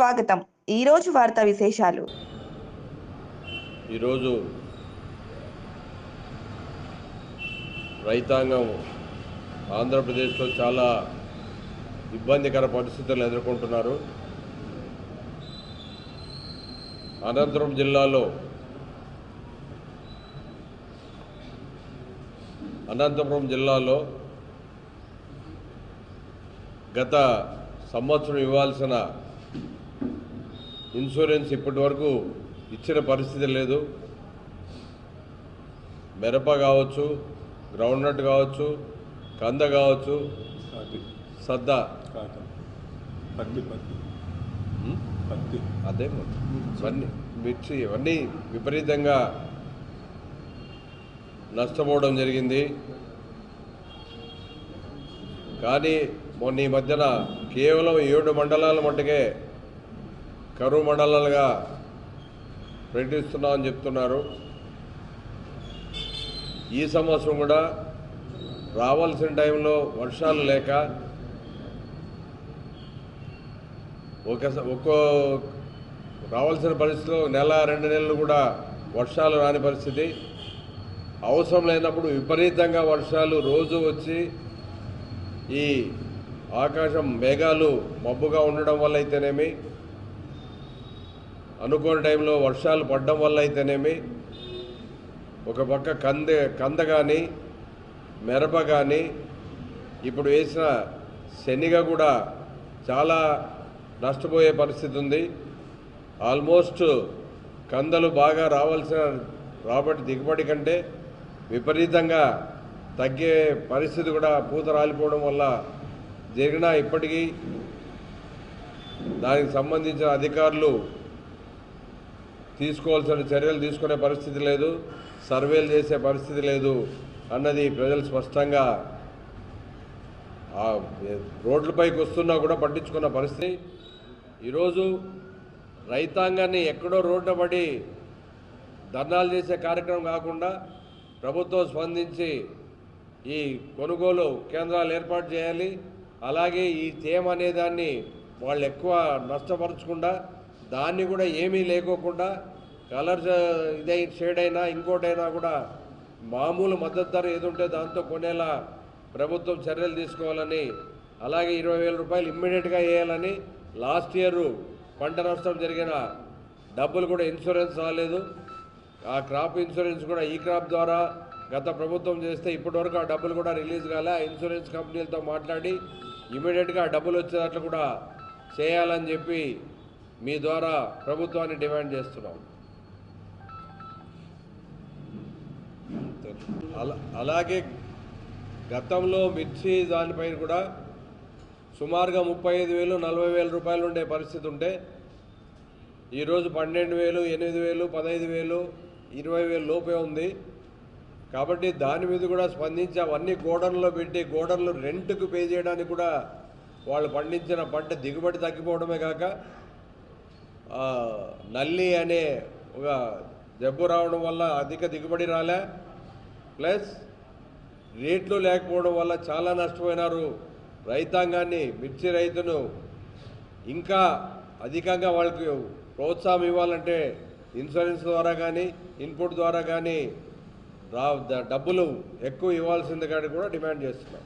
స్వాగతం. ఈరోజు వార్తా విశేషాలు. ఈరోజు రైతాంగం ఆంధ్రప్రదేశ్లో చాలా ఇబ్బందికర పరిస్థితులు ఎదుర్కొంటున్నారు. అనంతపురం జిల్లాలో అనంతపురం జిల్లాలో గత సంవత్సరం ఇవ్వాల్సిన ఇన్సూరెన్స్ ఇప్పటి వరకు ఇచ్చిన పరిస్థితి లేదు. మిరప కావచ్చు గ్రౌండ్నట్ కావచ్చు కంద కావచ్చు సద్ద. పత్తి పత్తి. అదే. ఇవన్నీ మిర్చి ఇవన్నీ విపరీతంగా నష్టపోవడం జరిగింది. కానీ మొన్న ఈ మధ్యన కేవలం ఏడు మండలాల మట్టుకే కరువు మండలాలుగా ప్రకటిస్తున్నామని చెప్తున్నారు. ఈ సంవత్సరం కూడా రావాల్సిన టైంలో వర్షాలు లేక ఒక ఒక్కో రావాల్సిన పరిస్థితిలో నెల రెండు నెలలు కూడా వర్షాలు రాని పరిస్థితి. అవసరం లేనప్పుడు విపరీతంగా వర్షాలు రోజు వచ్చి ఈ ఆకాశం మేఘాలు మబ్బుగా ఉండడం వల్ల అయితేనేమి అనుకోని టైంలో వర్షాలు పడడం వల్ల అయితేనేమి ఒక పక్క కంద కంద కానీ మిరప కానీ ఇప్పుడు వేసిన శనిగ కూడా చాలా నష్టపోయే పరిస్థితి ఉంది. ఆల్మోస్ట్ కందలు బాగా రావాల్సిన రాబడి దిగుబడి కంటే విపరీతంగా తగ్గే పరిస్థితి కూడా పూత రాలిపోవడం వల్ల జరిగిన ఇప్పటికీ దానికి సంబంధించిన అధికారులు తీసుకోవాల్సిన చర్యలు తీసుకునే పరిస్థితి లేదు సర్వేలు చేసే పరిస్థితి లేదు అన్నది ప్రజలు స్పష్టంగా రోడ్లపైకి వస్తున్నా కూడా పట్టించుకున్న పరిస్థితి. ఈరోజు రైతాంగాన్ని ఎక్కడో రోడ్డు పడి ధర్నాలు చేసే కార్యక్రమం కాకుండా ప్రభుత్వం స్పందించి ఈ కొనుగోలు కేంద్రాలు ఏర్పాటు చేయాలి. అలాగే ఈ తేమ అనే దాన్ని వాళ్ళు ఎక్కువ నష్టపరచకుండా దాన్ని కూడా ఏమీ లేకోకుండా కలర్ ఇదై షేడ్ అయినా ఇంకోటైనా కూడా మామూలు మద్దతు ధర ఏదుంటే దాంతో కొనేలా ప్రభుత్వం చర్యలు తీసుకోవాలని అలాగే ఇరవై వేల రూపాయలు ఇమ్మీడియట్గా వేయాలని లాస్ట్ ఇయర్ పంట నష్టం జరిగిన డబ్బులు కూడా ఇన్సూరెన్స్ రాలేదు. ఆ క్రాప్ ఇన్సూరెన్స్ కూడా ఈ క్రాప్ ద్వారా గత ప్రభుత్వం చేస్తే ఇప్పటివరకు ఆ డబ్బులు కూడా రిలీజ్ కాలే. ఆ ఇన్సూరెన్స్ కంపెనీలతో మాట్లాడి ఇమీడియట్గా ఆ డబ్బులు వచ్చేటట్లు కూడా చేయాలని చెప్పి మీ ద్వారా ప్రభుత్వాన్ని డిమాండ్ చేస్తున్నాం. అలా అలాగే గతంలో మిర్చి దానిపైన కూడా సుమారుగా ముప్పై ఐదు వేలు నలభై వేల రూపాయలు ఉండే పరిస్థితి ఉంటే ఈరోజు పన్నెండు వేలు ఎనిమిది వేలు పదహైదు వేలు ఇరవై వేలు లోపే ఉంది. కాబట్టి దాని మీద కూడా స్పందించి అవన్నీ గోడన్లో పెట్టి గోడన్లు రెంట్కు పే చేయడానికి కూడా వాళ్ళు పండించిన పంట దిగుబడి తగ్గిపోవడమే కాక నల్లి అనే ఒక జబ్బు రావడం వల్ల అధిక దిగుబడి రాలే. ప్లస్ రేట్లు లేకపోవడం వల్ల చాలా నష్టపోయినారు రైతాంగాన్ని మిర్చి రైతును. ఇంకా అధికంగా వాళ్ళకి ప్రోత్సాహం ఇవ్వాలంటే ఇన్సూరెన్స్ ద్వారా కానీ ఇన్పుట్ ద్వారా కానీ రా డబ్బులు ఎక్కువ ఇవ్వాల్సింది కానీ కూడా డిమాండ్ చేస్తున్నాం.